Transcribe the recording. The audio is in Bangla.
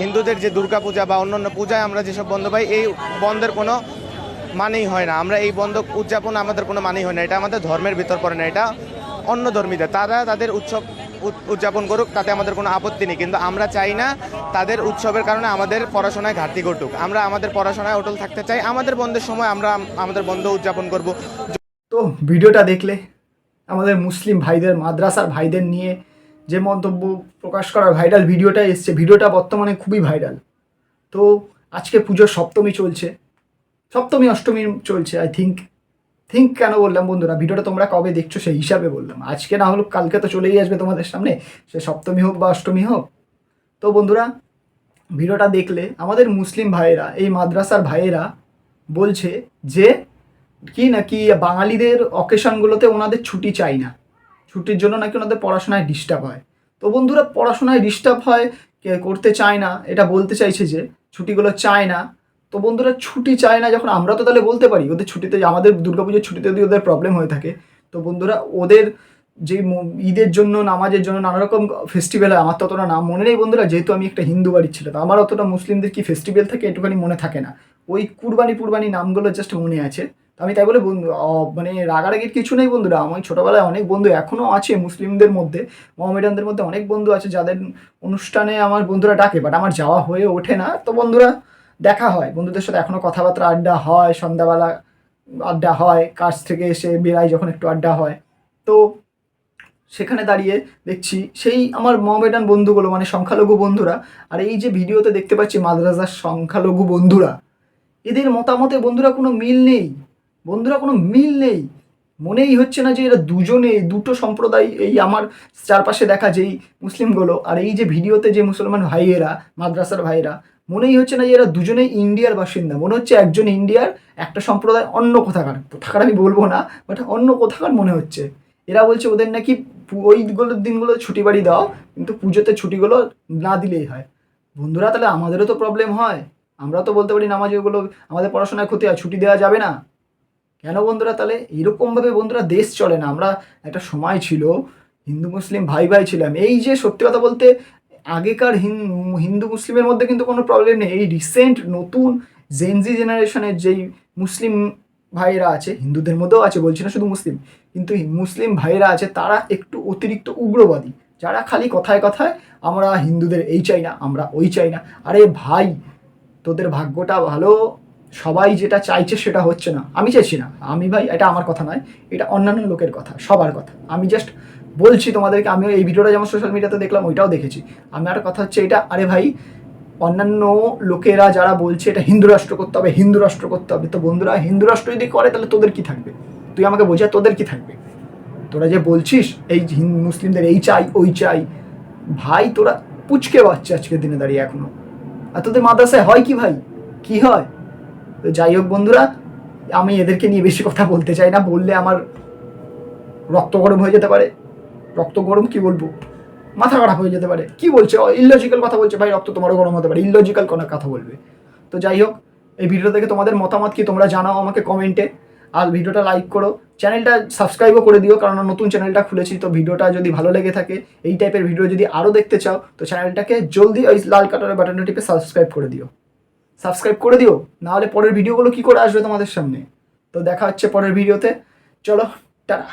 হিন্দুদের যে দুর্গা পূজা বা অন্যান্য পূজায় আমরা যেসব বন্ধ পাই, এই বন্ধের কোনো মানেই হয় না। আমরা এই বন্ধ উদযাপন আমাদের কোনো মানেই হয় না। এটা আমাদের ধর্মের ভিতর পড়ে না। এটা অন্য ধর্মীদের। তারা তাদের উৎসব উদ- উদযাপন করুক, তাতে আমাদের কোনো আপত্তি নেই। কিন্তু আমরা চাই না তাদের উৎসবের কারণে আমাদের পড়াশোনায় ঘাটতি ঘটুক। আমরা আমাদের পড়াশোনায় অটল থাকতে চাই। আমাদের বন্ধের সময় আমরা আমাদের বন্ধ উদযাপন করব। তো ভিডিওটা দেখলে আমাদের মুসলিম ভাইদের, মাদ্রাসার ভাইদের নিয়ে যে মন্তব্য প্রকাশ করার ভাইরাল ভিডিওটা এসছে, ভিডিওটা বর্তমানে খুবই ভাইরাল তো আজকে পুজোর সপ্তমী চলছে। সপ্তমী, অষ্টমী চলছে আই থিঙ্ক থিঙ্ক কেন বললাম বন্ধুরা? ভিডিওটা তোমরা কবে দেখছ সেই হিসাবে বললাম। আজকে না হলো, কালকে তো চলেই আসবে তোমাদের সামনে। সে সপ্তমী হোক বা অষ্টমী হোক। তো বন্ধুরা, ভিডিওটা দেখলে আমাদের মুসলিম ভাইয়েরা, এই মাদ্রাসার ভাইয়েরা বলছে যে, কি নাকি বাঙালিদের অকেশনগুলোতে ওনাদের ছুটি চাই না। ছুটির জন্য নাকি ওনাদের পড়াশোনায় ডিস্টার্ব হয়। তো বন্ধুরা, পড়াশোনায় ডিস্টার্ব হয় করতে চায় না, এটা বলতে চাইছে যে ছুটিগুলো চায় না। তো বন্ধুরা, ছুটি চায় না যখন আমরা তো তাহলে বলতে পারি, ওদের ছুটিতে আমাদের দুর্গাপুজোর ছুটিতে যদি ওদের প্রবলেম হয়ে থাকে, তো বন্ধুরা, ওদের যে ঈদের জন্য, নামাজের জন্য নানা রকম ফেস্টিভ্যাল হয়, আমার তো অতটা নাম মনে নেই বন্ধুরা, যেহেতু আমি একটা হিন্দু বাড়ির ছিল, তো আমার অতটা মুসলিমদের কি ফেস্টিভ্যাল থাকে একটুখানি মনে থাকে না। ওই কুরবানি কুরবানি নামগুলো জাস্ট মনে আছে। আমি তাই বলে বন্ধু মানে রাগারাগির কিছু নেই বন্ধুরা। আমার ছোটোবেলায় অনেক বন্ধু এখনও আছে মুসলিমদের মধ্যে, মোহামেডানদের মধ্যে অনেক বন্ধু আছে যাদের অনুষ্ঠানে আমার বন্ধুরা ডাকে বাট আমার যাওয়া হয়ে ওঠে না। তো বন্ধুরা, দেখা হয়। বন্ধুদের সাথে এখনও কথাবার্তা আড্ডা হয়, সন্ধ্যাবেলা আড্ডা হয়, কাজ থেকে এসে বেরাই যখন একটু আড্ডা হয়। তো সেখানে দাঁড়িয়ে দেখছি, সেই আমার মোহামেডান বন্ধুগুলো মানে সংখ্যালঘু বন্ধুরা, আর এই যে ভিডিওতে দেখতে পাচ্ছি মাদ্রাসার সংখ্যালঘু বন্ধুরা, এদের মতামতে বন্ধুরা কোনো মিল নেই। বন্ধুরা, কোনো মিল নেই। মনেই হচ্ছে না যে এরা দুজনে, দুটো সম্প্রদায়, এই আমার চারপাশে দেখা যেই মুসলিমগুলো আর এই যে ভিডিওতে যে মুসলমান ভাইয়েরা, মাদ্রাসার ভাইয়েরা, মনেই হচ্ছে না যে এরা দুজনেই ইন্ডিয়ার বাসিন্দা। মনে হচ্ছে একজন ইন্ডিয়ার, একটা সম্প্রদায় অন্য কোথাকার। কোথাকার আমি বলব না বাট অন্য কোথাকার মনে হচ্ছে। এরা বলছে ওদের নাকি ওইগুলোর দিনগুলো ছুটি বাড়ি দাও, কিন্তু পুজোতে ছুটিগুলো না দিলেই হয়। বন্ধুরা, তাহলে আমাদেরও তো প্রবলেম হয়। আমরা তো বলতে পারি নামাজ ওগুলো, আমাদের পড়াশোনায় ক্ষতি হয়, ছুটি দেওয়া যাবে না। কেন বন্ধুরা? তাহলে এরকমভাবে বন্ধুরা দেশ চলে না। আমরা একটা সময় ছিল, হিন্দু মুসলিম ভাই ভাই ছিলাম। এই যে সত্যি কথা বলতে, আগেকার হিন- হিন্দু মুসলিমের মধ্যে কিন্তু কোনো প্রবলেম নেই। এই রিসেন্ট নতুন জেনজি জেনারেশনের যেই মুসলিম ভাইয়েরা আছে, হিন্দুদের মধ্যেও আছে, বলছি না শুধু মুসলিম, কিন্তু মুসলিম ভাইয়েরা আছে, তারা একটু অতিরিক্ত উগ্রবাদী। যারা খালি কথায় কথায়, আমরা হিন্দুদের এই চাই না, আমরা ওই চাই না। আরে ভাই, তোদের ভাগ্যটা ভালো? সবাই যেটা চাইছে সেটা হচ্ছে না। আমি চাইছি না। আমি ভাই, এটা আমার কথা নয়। এটা অন্যান্য লোকের কথা, সবার কথা। আমি জাস্ট বলছি তোমাদেরকে আমিও এই ভিডিওটা যেমন সোশ্যাল মিডিয়াতে দেখলাম, ওইটাও দেখেছি। আমার কথা হচ্ছে এটা, আরে ভাই, অন্যান্য লোকেরা যারা বলছে এটা হিন্দু রাষ্ট্র করতে হবে, হিন্দু রাষ্ট্র করতে হবে, তো বন্ধুরা, হিন্দু রাষ্ট্র যদি করে, তাহলে তোদের কি থাকবে? তুই আমাকে বোঝা, তোদের কি থাকবে? তোরা যে বলছিস, এই মুসলিমদের এই চাই, ওই চাই, ভাই, তোরা পুচকে বাচ্চা আজকের দিনে দাঁড়িয়ে এখনও। আর তোদের মাদ্রাসায় হয় কি ভাই? কি হয়? তো যাই হোক বন্ধুরা, আমি এদেরকে নিয়ে বেশি কথা বলতে চাই না, বললে আমার রক্ত গরম হয়ে যেতে পারে। রক্ত গরম কি বলব? মাথা খারাপ হয়ে যেতে পারে। কি বলছে? ইললজিক্যাল কথা বলছে। ভাই, রক্ত তোমারও গরম হতে পারে। ইললজিক্যাল কোনো কথা বলবে। তো যাই হোক, এই ভিডিও থেকে তোমাদের মতামত কি তোমরা জানাও আমাকে কমেন্টে আর ভিডিওটা লাইক করো। চ্যানেলটা সাবস্ক্রাইবও করে দিও কারণ নতুন চ্যানেলটা খুলেছি, তো ভিডিওটা যদি ভালো লেগে থাকে, এই টাইপের ভিডিও যদি আরও দেখতে চাও, তো চ্যানেলটাকে জলদি ওই লাল কাটারের বাটনটা টিপে সাবস্ক্রাইব করে দিও। সাবস্ক্রাইব করে দিও, নাহলে পরের ভিডিওগুলো কি করে আসবে তোমাদের সামনে? তো দেখা হচ্ছে পরের ভিডিওতে। চলো, টাটা।